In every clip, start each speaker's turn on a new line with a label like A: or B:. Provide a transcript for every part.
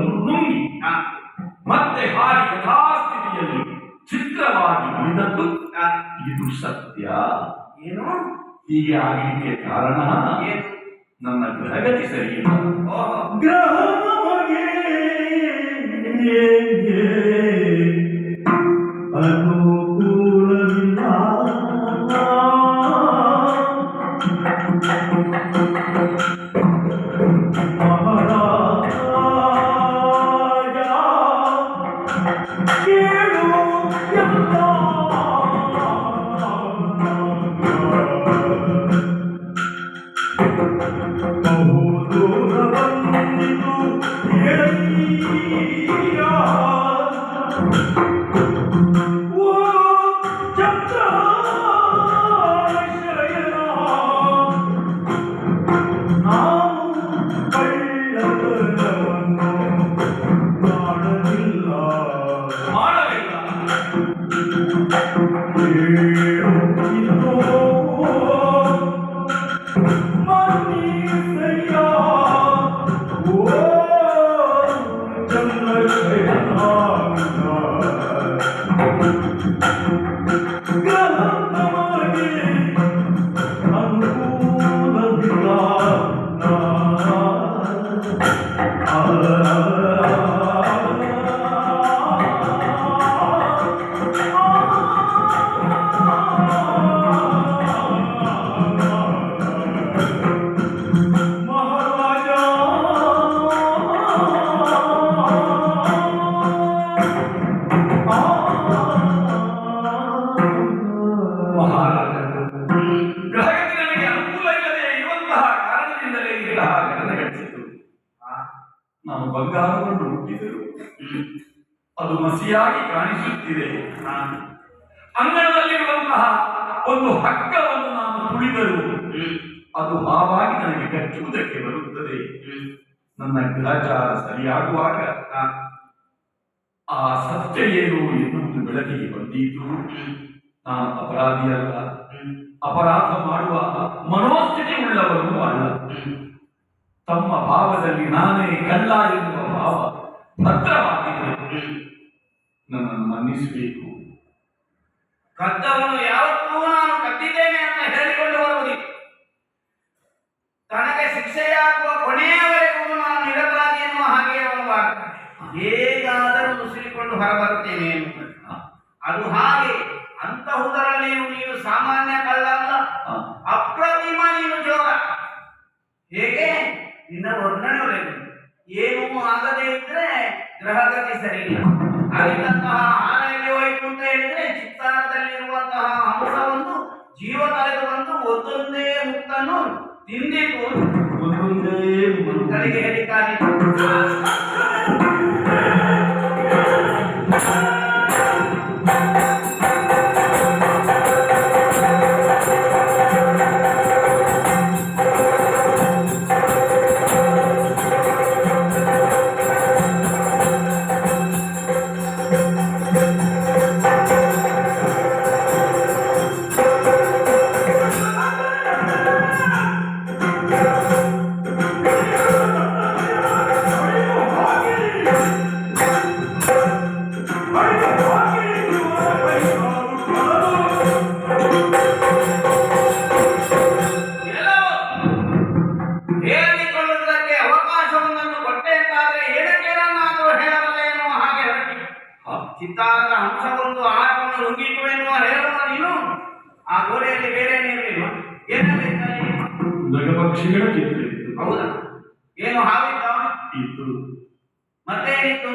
A: ನುಂಗಿ ಮತ್ತೆ ಹಾರಿ ಯಥಾಸ್ಥಿತಿಯಲ್ಲಿ ಚಿತ್ರವಾಗಿ ಉಳಿದದ್ದು ಇದು ಸತ್ಯ.
B: ಏನು?
A: ಹೀಗೆ ಆಗಲಿಕ್ಕೆ ಕಾರಣ ನನ್ನ ಗ್ರಹಗತಿ ಸರಿಯಿಲ್ಲ
B: ಓಹೋ.
A: ஆடவில்லா ஆடவில்லா ಘಟಿಸಿತು ನಾನು ಬಂಗಾರವನ್ನು ಹುಟ್ಟಿದರು ಅದು ಮಸಿಯಾಗಿ ಕಾಣಿಸುತ್ತಿದೆ.
B: ನಾನು
A: ಅಂಗಣದಲ್ಲಿರುವಂತಹ ಒಂದು ಹಕ್ಕವನ್ನು ನಾನು ತುಳಿದರು. ಅದು ಹಾವಾಗಿ ನನಗೆ ಕಚ್ಚುವುದಕ್ಕೆ ಬರುತ್ತದೆ. ನನ್ನ ಗ್ರಹಚಾರ ಸರಿಯಾಗುವಾಗ
B: ಆ,
A: ಸತ್ಯ ಏನು ಎನ್ನುವುದು ಬೆಳಕಿಗೆ
B: ಬಂದಿದ್ದು
A: ನಾನು ಅಪರಾಧಿಯಲ್ಲ. ಅಪರಾಧ ಮಾಡುವ ಮನೋಸ್ಥಿತಿ ಉಳ್ಳವನು ಅಲ್ಲ. ತಮ್ಮ ಭಾವದಲ್ಲಿ ನಾನೇ ಕಳ್ಳ ಎನ್ನುವ ಭಾವ ಭದ್ರವಾಗಿದೆ. ನನ್ನನ್ನು ಮನ್ನಿಸಬೇಕು
B: ಕದ್ದವನು ಯಾವತ್ತೂ ನಾನು ಕದ್ದಿದ್ದೇನೆ ಅಂತ ಹೇಳಿಕೊಂಡು ಬರುವುದಿಲ್ಲ ತನಗೆ ಶಿಕ್ಷೆಯಾಗುವ ಕೊನೆಯವರೆಗೂ ನಾನು ನಿರಪರಾಧಿ ಎನ್ನುವ ಹಾಗೆ ಅವನು ಮಾಡ್ತಾನೆ ಹೇಗಾದರೂ ನುಸುಳಿಕೊಂಡು ಹೊರಬರುತ್ತೇನೆ ಎನ್ನುವುದು ಅದು ಹಾಗೆ ಅಂತಹುದರಲ್ಲಿಯೂ ನೀನು ಸಾಮಾನ್ಯ ಕಳ್ಳ ಅಲ್ಲ
A: ಆ,
B: ಅಪ್ರತಿಮ ನೀನು ಜೋರ ಹೇಗೆ ನಿನ್ನ ವರ್ಣನೆ ಏನು ಏನೂ ಆಗದೇ ಇದ್ರೆ ಗ್ರಹಗತಿ ಸರಿ ಇಲ್ಲ. ಅಲ್ಲಿದ್ದಂತಹ ಆನ ಎಲ್ಲಿ ಹೋಯ್ತು ಅಂತ ಹೇಳಿದ್ರೆ ಚಿತ್ತಾರದಲ್ಲಿರುವಂತಹ ಅಂಶವನ್ನು ಜೀವ ಕಳೆದು ಬಂದು ಒಂದೊಂದೇ ಮುತ್ತನ್ನು ತಿಂದಿತ್ತು.
A: ಒಂದೊಂದೇ
B: ಮಕ್ಕಳಿಗೆ ಹೇಳಿದ್ದಾರೆ ಮತ್ತೇನಿತ್ತು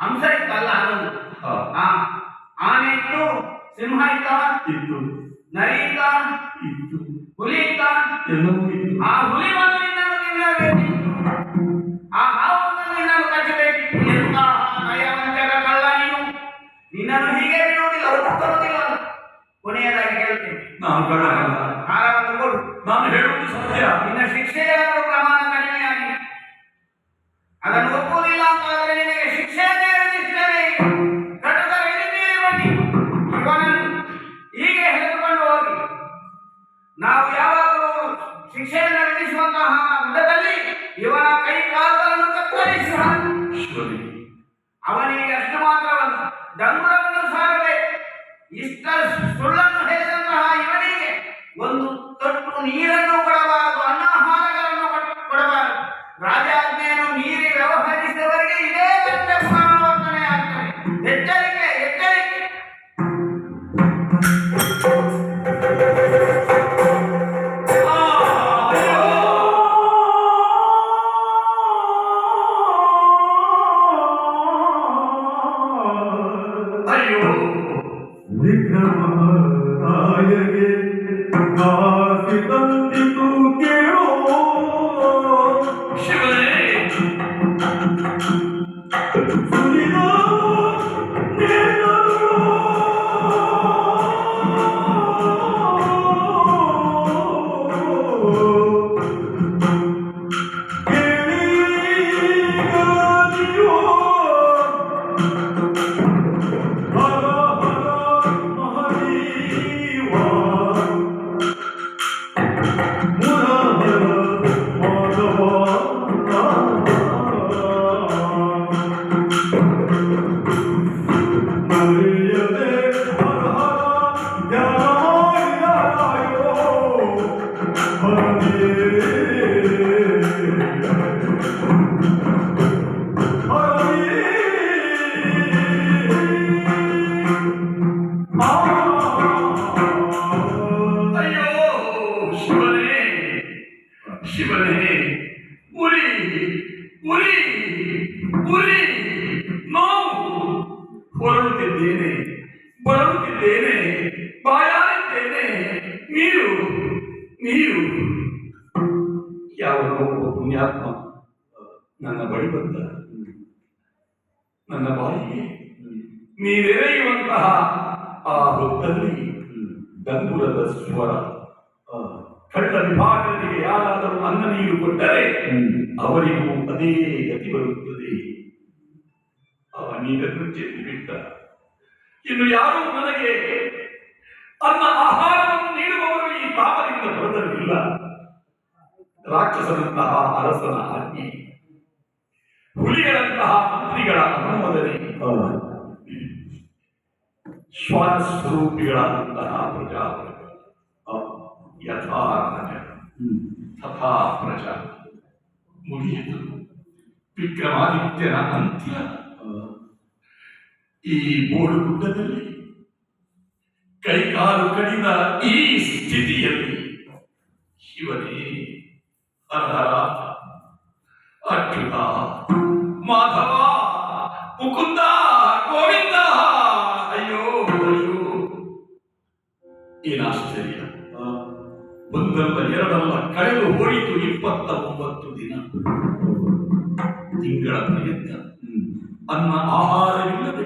B: ಹಂಸ ಇತ್ತಲ್ಲ ಅದೊಂದು. ಆನೆ ಇತ್ತು ಸಿಂಹ ಇತ್ತ?
A: ಇತ್ತು.
B: ನರಿ ಇತ್ತ?
A: ಇತ್ತು.
B: ಹುಲಿ ಇತ್ತ?
A: ಎಲ್ಲವೂ ಇತ್ತು.
B: ಆ ಹುಲಿ ಬಂದು ನಿನ್ನನ್ನು ಆ ಹಾವನ್ನು ನಿನ್ನನ್ನು ಕಚ್ಚಬೇಕಿತ್ತು ಎಂತ ನಯವಂಚಕ ಕಳ್ಳ ನೀನು? ನಿನ್ನನ್ನು ಹೀಗೆ ಬಿಡುವುದಿಲ್ಲ ಹೊರತುಕೊಳ್ಳುವುದಿಲ್ಲ ಕೊನೆಯದಾಗಿ ಹೇಳ್ತೇನೆ
A: ನಾನು
B: ಕೊಡು.
A: ಹೇಳುವುದು ಸತ್ಯ.
B: ನಿನ್ನ ಶಿಕ್ಷೆಯಾದರೂ ಪ್ರಮಾಣ ಅದನ್ನು ಒಪ್ಪುವುದಿಲ್ಲ ಅಂತಾದರೆ ನಿನಗೆ ಶಿಕ್ಷೆಯನ್ನೇ ವಿಧಿಸ್ತೇನೆ ಘಟಕ ಹೇಳಿದ್ದೀರಿ ಇವನನ್ನು ಹೀಗೆ ಹೇಳಿದುಕೊಂಡು ಹೋಗಿ. ನಾವು ಯಾವಾಗಲೂ ಶಿಕ್ಷಣ ವಿಧಿಸುವಂತಹ ಯುದ್ಧದಲ್ಲಿ ಇವನ ಕೈ ಕಾಲುಗಳನ್ನು
A: ಕತ್ತರಿಸಿ ಅವನಿಗೆ ಅಷ್ಟು ಮಾತ್ರವಲ್ಲ ಡಂಗುರವನ್ನು ಸಾರಬೇಕು ಇಷ್ಟ ಸುಳ್ಳನ್ನು ಹೇಳಿದಂತಹ ಇವನಿಗೆ ಒಂದು ತಟ್ಟು ನೀರನ್ನು विक्रमणायके ನನ್ನ ಬಳಿ ಬಂದ. ನನ್ನ ಬಾಯಿಗೆ ನೀವೆರೆಯುವಂತಹ ಆ ಹೊತ್ತಲ್ಲಿ ಗಂಗುರದ ಸ್ವರ ಕಳ್ಳ ವಿಭಾಗಗಳಿಗೆ ಯಾರಾದರೂ ಅನ್ನ ನೀರು ಕೊಟ್ಟರೆ ಅವರಿಗೂ ಅದೇ ಗತಿ ಬರುತ್ತದೆ. ಅವ ನೀರನ್ನು ಚೆಲ್ಲಿ ಬಿಟ್ಟ. ಇನ್ನು ಯಾರೂ ನನಗೆ ಅನ್ನ ಆಹಾರವನ್ನು ನೀಡುವವರು ಈ ಪಾಪದಿಂದ ಹೊರತರಲಿಲ್ಲ. ರಾಕ್ಷಸನಂತಹ ಅರಸನ ಆಜ್ಞೆ ಹುಲಿಗಳಂತಹ ಮಂತ್ರಿಗಳ ಅನುಮೋದನೆ. ಸ್ವಸ್ವರೂಪಿಗಳಾದಂತಹ ಪ್ರಜಾಪ್ರಜ ಪ್ರಜಾಪತಿ. ಯಥಾ ರಾಜ. ತಥಾ ಪ್ರಜಾ. ಮುಗಿಯಿತು. ವಿಕ್ರಮಾದಿತ್ಯನ ಅಂತ್ಯ. ಈ ಬೋಳುಗುಡ್ಡದಲ್ಲಿ ಕೈಕಾಲು ಕಡಿದ ಈ ಸ್ಥಿತಿಯಲ್ಲಿ ಶಿವನೇ ಹರಹರ ಎರಡಲ್ಲ ಕಳೆದು ಹೋಯಿತು ಇಪ್ಪತ್ತ ಒಂಬತ್ತು ದಿನ. ತಿಂಗಳ ಪ್ರಯತ್ನ. ಅನ್ನ ಆಹಾರವಿಲ್ಲದೆ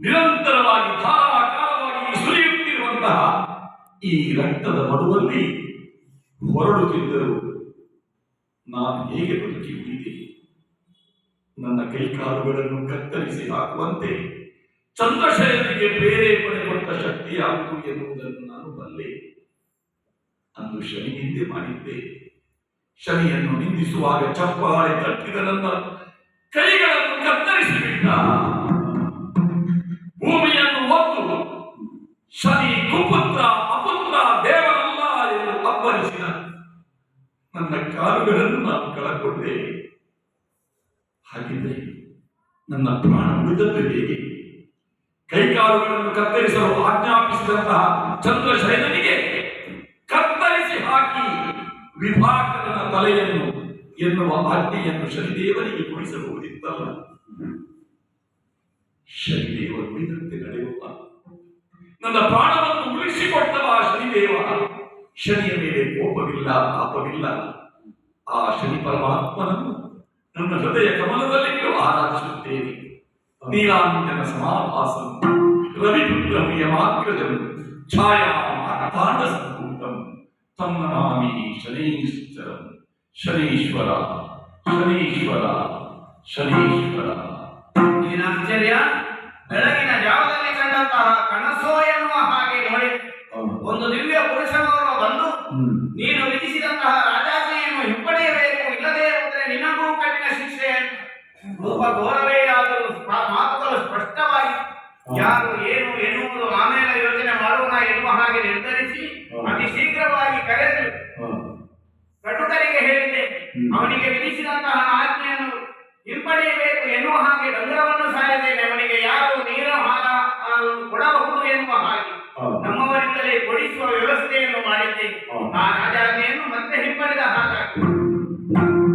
A: ನಿರಂತರವಾಗಿ ಧಾರಾಕಾರವಾಗಿ ಸುರಿಯುತ್ತಿರುವಂತಹ ಈ ರಕ್ತದ ಮಡುವಲ್ಲಿ ಹೊರಡುತ್ತಿದ್ದರು ನಾನು ಹೇಗೆ ಬದುಕಿ ಉಳಿದೆ? ನನ್ನ ಕೈಕಾಲುಗಳನ್ನು ಕತ್ತರಿಸಿ ಹಾಕುವಂತೆ ಚಂದ್ರಶೇಖರಿಗೆ ಪ್ರೇರೇಪಣೆ ಕೊಟ್ಟ ಶಕ್ತಿ ಯಾವುದು ಎನ್ನುವುದನ್ನು ನಾನು ಬಲ್ಲೆ. ಅಂದು ಶನಿ ನಿಂದೆ ಮಾಡಿದ್ದೆ. ಶನಿಯನ್ನು ನಿಂದಿಸುವಾಗ ಚಪ್ಪಾಳೆ ತಟ್ಟಿದ ನನ್ನ ಕೈಗಳನ್ನು ಕತ್ತರಿಸಿಬಿಟ್ಟ. ಭೂಮಿಯನ್ನು ಒತ್ತು ಶನಿ ಕುಪುತ್ರ ಅಪುತ್ರ ದೇವರಲ್ಲ ಎಂದು ಅಪ್ಪರಿಸಿದ ನನ್ನ ಕಾಲುಗಳನ್ನು ನಾನು ಕಳಕೊಂಡೆ. ಹಾಗಿದ್ರೆ ನನ್ನ ಪ್ರಾಣ ಉಳಿದದ್ದು ಹೇಗೆ? ಕೈಕಾಲುಗಳನ್ನು ಕತ್ತರಿಸಲು ಆಜ್ಞಾಪಿಸಿದಂತಹ ಚಂದ್ರಶೈಲನಿಗೆ ವಿಭಾಗನ ತಲೆಯನ್ನು ಎನ್ನುವ ಆಜ್ಞೆಯನ್ನು ಶನಿದೇವನಿಗೆ ಕೊಡಿಸಬಹುದಿತ್ತಲ್ಲ ಶನಿದೇವ ಉಳಿದಂತೆ ನಡೆಯುವ ನನ್ನ ಪ್ರಾಣವನ್ನು ಉಳಿಸಿಕೊಟ್ಟವ ಶನಿದೇವ ಶನಿಯ ಮೇಲೆ ಕೋಪವಿಲ್ಲ ತಾಪವಿಲ್ಲ ಆ ಶನಿ ಪರಮಾತ್ಮನನ್ನು ನನ್ನ ಹೃದಯ ಕಮಲದಲ್ಲಿ ಆರಾಧಿಸುತ್ತೇನೆ ನೀಲಾಂಜನ ಸಮಾಭಾಸಂ ರವಿಪುತ್ರಂ ಯಮಾಗ್ರಜಂ ಛಾಯಾ ಮಾತಾಂಡ ಸಂಭೂತಂ ಶನೈಶ್ಚರ ಶನೈಶ್ವರ ಶನೈಶ್ವರ ಶನೀಶ್ವರ.
B: ಏನಾಶ್ಚರ್ಯ ಬೆಳಗಿನ ಜಾವದಲ್ಲಿ ಕಂಡಂತಹ ಕನಸೋ ಎನ್ನುವ ಹಾಗೆ ನೋಡಿ. ಒಂದು ದಿವ್ಯ ಪುರುಷನವರು ಬಂದು ನೀನು ವಿಧಿಸಿದಂತಹ ರಾಜಾಜ್ಞೆಯನ್ನು ಹಿಂಪಡೆಯಬೇಕು ಇಲ್ಲದೆ ಅಂದ್ರೆ ನಿನಗೂ ಕಠಿಣ ಶಿಕ್ಷೆ ರೂಪ ಘೋರವೇ ಆದರೂ ಆ ಮಾತುಗಳು ಸ್ಪಷ್ಟವಾಗಿ ಯಾರು ಏನು ಎನ್ನುವುದು ಆಮೇಲೆ ಯೋಚನೆ ಮಾಡೋಣ ಎನ್ನುವ ಹಾಗೆ ನಿರ್ಧರಿಸಿ ಅತಿ ಶೀಘ್ರವಾಗಿ ಕರೆದು ಕಟುಕರಿಗೆ ಹೇಳಿದೆ ಅವನಿಗೆ ವಿಧಿಸಿದಂತಹ ಆಜ್ಞೆಯನ್ನು ಹಿಂಪಡೆಯಬೇಕು ಎನ್ನುವ ಹಾಗೆ ರಂಧ್ರವನ್ನು ಸಾರಿದ್ದೇನೆ. ಅವನಿಗೆ ಯಾರು ನೀರ ಹಾರ ಕೊಡಬಹುದು ಎನ್ನುವ ಹಾಗೆ ನಮ್ಮವರಿಂದಲೇ ಕೊಡಿಸುವ ವ್ಯವಸ್ಥೆಯನ್ನು ಮಾಡಿದ್ದೇನೆ. ಆ ರಾಜಾಜ್ಞೆಯನ್ನು ಮತ್ತೆ